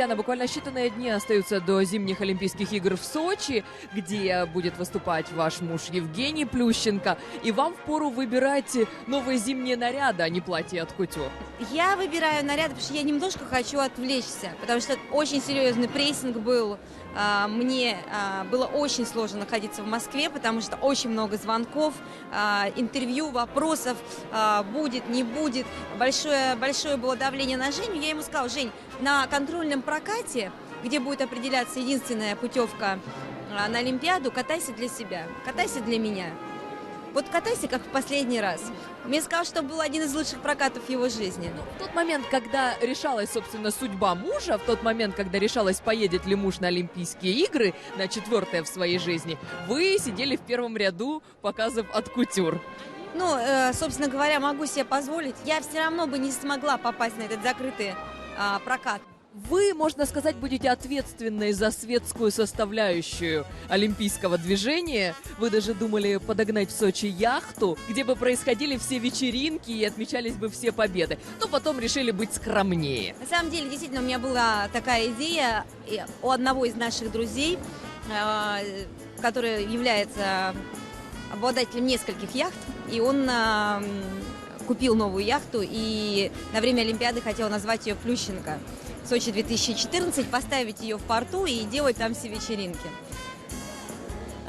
Яна, буквально считанные дни остаются до зимних Олимпийских игр в Сочи, где будет выступать ваш муж Евгений Плющенко. И вам впору выбирать новые зимние наряды, а не платье от кутюр. Я выбираю наряд, потому что я немножко хочу отвлечься, потому что очень серьезный прессинг был. А, Мне а, было очень сложно находиться в Москве, потому что очень много звонков, а, интервью, вопросов, будет, не будет. Большое, большое было давление на Женю. Я ему сказала, Жень, на контрольном прокате, где будет определяться единственная путевка а, на Олимпиаду, катайся для себя, катайся для меня. Вот катайся, как в последний раз. Мне сказал, что был один из лучших прокатов его жизни. В тот момент, когда решалась, собственно, судьба мужа, в тот момент, когда решалось, поедет ли муж на Олимпийские игры, на четвертое в своей жизни, вы сидели в первом ряду, показав от кутюр. Ну, э, собственно говоря, могу себе позволить. Я все равно бы не смогла попасть на этот закрытый а, прокат. Вы, можно сказать, будете ответственной за светскую составляющую олимпийского движения. Вы даже думали подогнать в Сочи яхту, где бы происходили все вечеринки и отмечались бы все победы. Но потом решили быть скромнее. На самом деле, действительно, у меня была такая идея у одного из наших друзей, э, который является обладателем нескольких яхт, и он э, купил новую яхту и на время Олимпиады хотел назвать ее Плющенко. Сочи 2014, поставить ее в порту и делать там все вечеринки.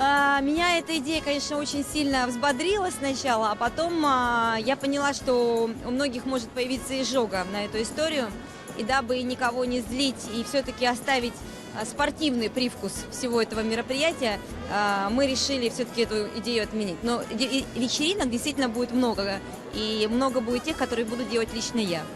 А, Меня эта идея, конечно, очень сильно взбодрила сначала, а потом а, я поняла, что у многих может появиться изжога на эту историю. И дабы никого не злить и все-таки оставить а, спортивный привкус всего этого мероприятия, мы решили все-таки эту идею отменить. Но вечеринок действительно будет много, и много будет тех, которые буду делать лично я.